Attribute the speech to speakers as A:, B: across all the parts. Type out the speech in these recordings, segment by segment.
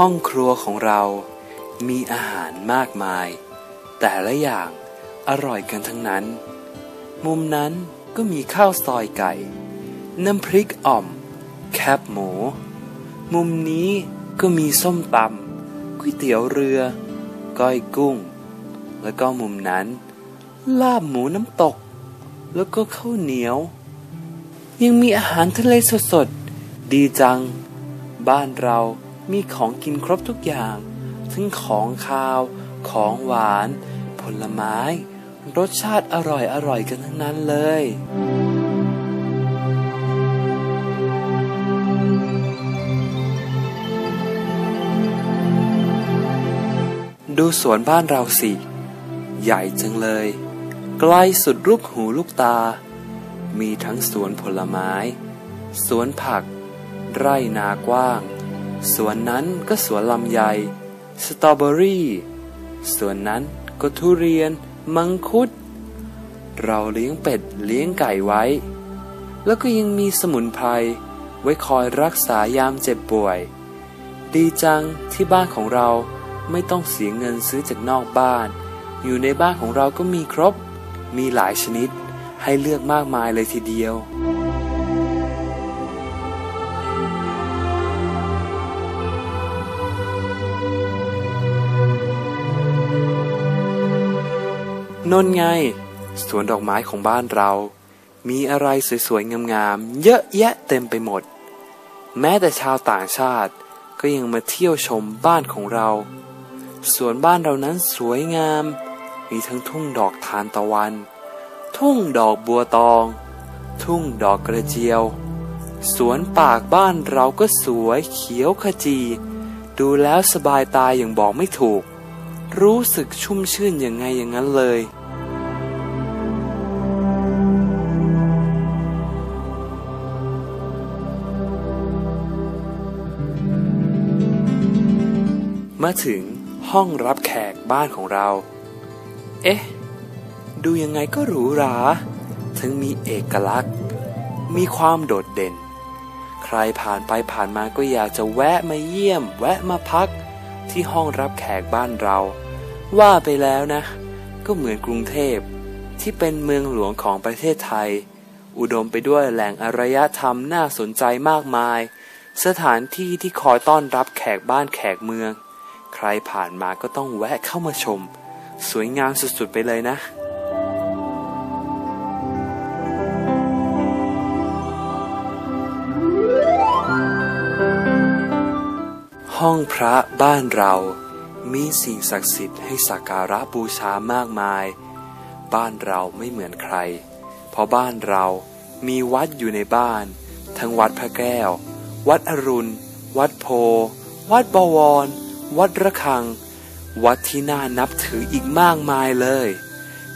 A: ห้องครัวของเรามีอาหารมากมาย แต่ละอย่างอร่อยกันทั้งนั้น มุมนั้นก็มีข้าวซอยไก่ น้ำพริกอ่อม แคบหมู มุมนี้ก็มีส้มตำก๋วยเตี๋ยวเรือ ก้อยกุ้ง แล้วก็มุมนั้น ลาบหมูน้ำตก แล้วก็ข้าวเหนียว ยังมีอาหารทะเลสดๆ ดีจัง บ้านเรา มีของกินครบทุกอย่าง ทั้งของคาว ของหวาน ผลไม้ รสชาติอร่อยอร่อยกันทั้งนั้นเลย ดูสวนบ้านเราสิ ใหญ่จังเลย ไกลสุดลูกหูลูกตา มีทั้งสวนผลไม้ สวนผัก ไร่นากว้าง สวนนั้นก็สวนลำไย สตรอเบอรี่สวนนั้นก็ทุเรียน มังคุด เราเลี้ยงเป็ดเลี้ยงไก่ไว้ แล้วก็ยังมีสมุนไพรไว้คอยรักษายามเจ็บป่วย ดีจังที่บ้านของเราไม่ต้องเสียเงินซื้อจากนอกบ้าน อยู่ในบ้านของเราก็มีครบ มีหลายชนิดให้เลือกมากมายเลยทีเดียว นนไง สวนดอกไม้ของบ้านเรา มีอะไรสวยๆงามๆเยอะแยะเต็มไปหมด แม้แต่ชาวต่างชาติก็ยังมาเที่ยวชมบ้านของเรา สวนบ้านเรานั้นสวยงาม มีทั้งทุ่งดอกทานตะวัน ทุ่งดอกบัวตอง ทุ่งดอกกระเจียว สวนปากบ้านเราก็สวยเขียวขจี ดูแล้วสบายตาอย่างบอกไม่ถูก รู้สึกชุ่มชื่นยังไงอย่างนั้นเลย มาถึงห้องรับแขกบ้านของเรา เอ๊ะ ดูยังไงก็หรูหรา ทั้งมีเอกลักษณ์ มีความโดดเด่น ใครผ่านไปผ่านมาก็อยากจะแวะมาเยี่ยม แวะมาพัก ที่ห้องรับแขกบ้านเรา ว่าไปแล้วนะ ก็เหมือนกรุงเทพ ที่เป็นเมืองหลวงของประเทศไทย อุดมไปด้วยแหล่งอารยธรรมน่าสนใจมากมาย สถานที่ที่คอยต้อนรับแขกบ้านแขกเมือง ใครผ่านมาก็ต้องแวะเข้ามาชม สวยงามสุดๆไปเลยนะห้องพระบ้านเรา มีสิ่งศักดิ์สิทธิ์ให้สักการะบูชามากมาย บ้านเราไม่เหมือนใคร เพราะบ้านเรามีวัดอยู่ในบ้าน ทั้งวัดพระแก้ว วัดอรุณ วัดโพ วัดบวร วัดระฆัง วัดที่น่านับถืออีกมากมายเลย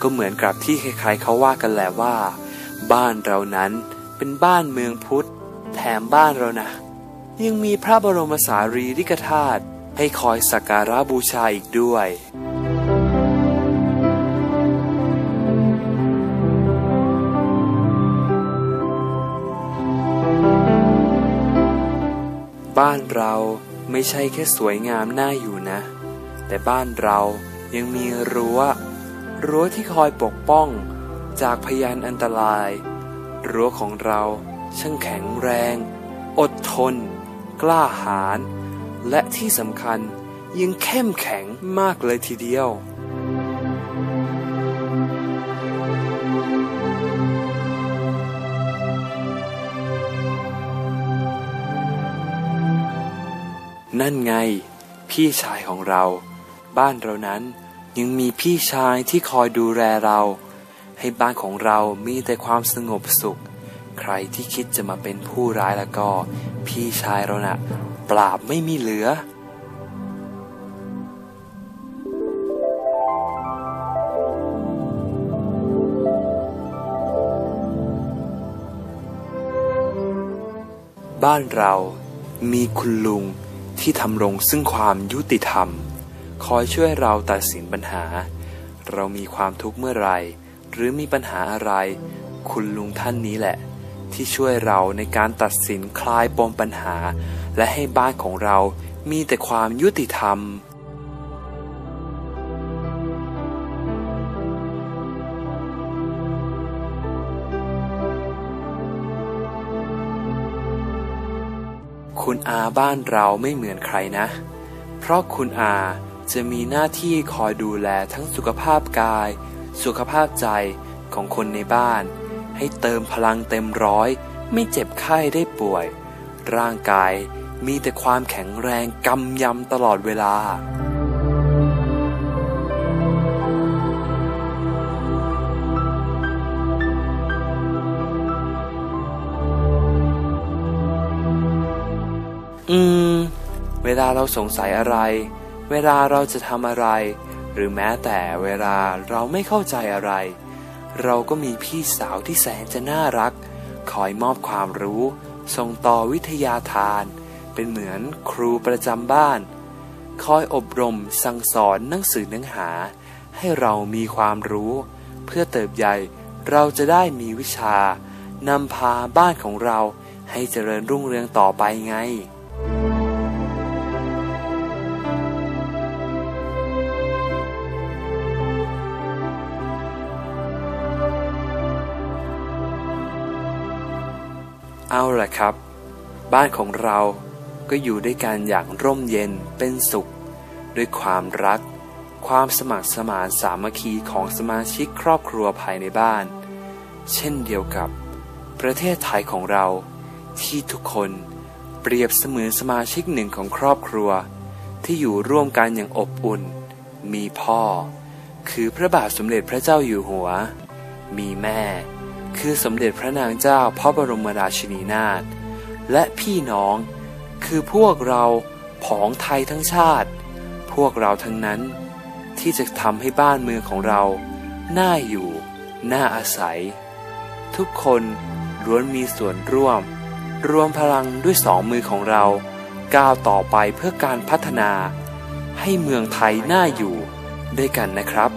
A: ก็เหมือนกับที่ใครๆเขาว่ากันแหละว่า บ้านเรานั้นเป็นบ้านเมืองพุทธ แถมบ้านเรานะ ยังมีพระบรมสารีริกธาตุให้คอยสักการะบูชาอีกด้วยบ้านเรา ไม่ใช่แค่สวยงามน่าอยู่นะ แต่บ้านเรายังมีรั้ว รั้วที่คอยปกป้อง จากพยานอันตราย รั้วของเราช่างแข็งแรง อดทน กล้าหาญและที่สำคัญยังเข้มแข็งมากเลยทีเดียว นั่นไง พี่ชายของเรา บ้านเรานั้นยังมีพี่ชายที่คอยดูแลเรา ให้บ้านของเรามีแต่ความสงบสุข ใครที่คิดจะมาเป็นผู้ร้ายแล้วก็ พี่ชายเรานะ่ะ ปราบไม่มีเหลือบ้านเรามีคุณลุง ที่ทำรงซึ่งความยุติธรรม คอยช่วยเราตัดสินปัญหา เรามีความทุกข์เมื่อไร หรือมีปัญหาอะไร คุณลุงท่านนี้แหละ ที่ช่วยเราในการตัดสินคลายปมปัญหา และให้บ้านของเรามีแต่ความยุติธรรม คุณอาบ้านเราไม่เหมือนใครนะ เพราะคุณอาจะมีหน้าที่คอยดูแลทั้งสุขภาพกาย สุขภาพใจของคนในบ้าน ให้เติมพลังเต็มร้อย ไม่เจ็บไข้ได้ป่วย ร่างกายมีแต่ความแข็งแรงกำยำตลอดเวลา อืม เวลาเราสงสัยอะไร เวลาเราจะทำอะไร หรือแม้แต่เวลาเราไม่เข้าใจอะไร เราก็มีพี่สาวที่แสนจะน่ารัก คอยมอบความรู้ ส่งต่อวิทยาทาน เป็นเหมือนครูประจำบ้าน คอยอบรมสั่งสอนหนังสือเนื้อหา ให้เรามีความรู้ เพื่อเติบใหญ่เราจะได้มีวิชานำพาบ้านของเราให้เจริญรุ่งเรืองต่อไปไง เอาละครับ บ้านของเราก็อยู่ด้วยกันอย่างร่มเย็นเป็นสุข ด้วยความรัก ความสมัครสมานสามัคคีของสมาชิกครอบครัวภายในบ้าน เช่นเดียวกับ ประเทศไทยของเรา ที่ทุกคนเปรียบเสมือนสมาชิกหนึ่งของครอบครัว ที่อยู่ร่วมกันอย่างอบอุ่น มีพ่อ คือพระบาทสมเด็จพระเจ้าอยู่หัว มีแม่ คือสมเด็จพระนางเจ้าพระบรมราชินีนาถและพี่น้อง คือพวกเราผองไทยทั้งชาติ พวกเราทั้งนั้น ที่จะทำให้บ้านเมืองของเรา น่าอยู่ น่าอาศัย ทุกคนล้วนมีส่วนร่วม รวมพลังด้วยสองมือของเราก้าวต่อไปเพื่อการพัฒนา ให้เมืองไทยน่าอยู่ด้วยกันนะครับ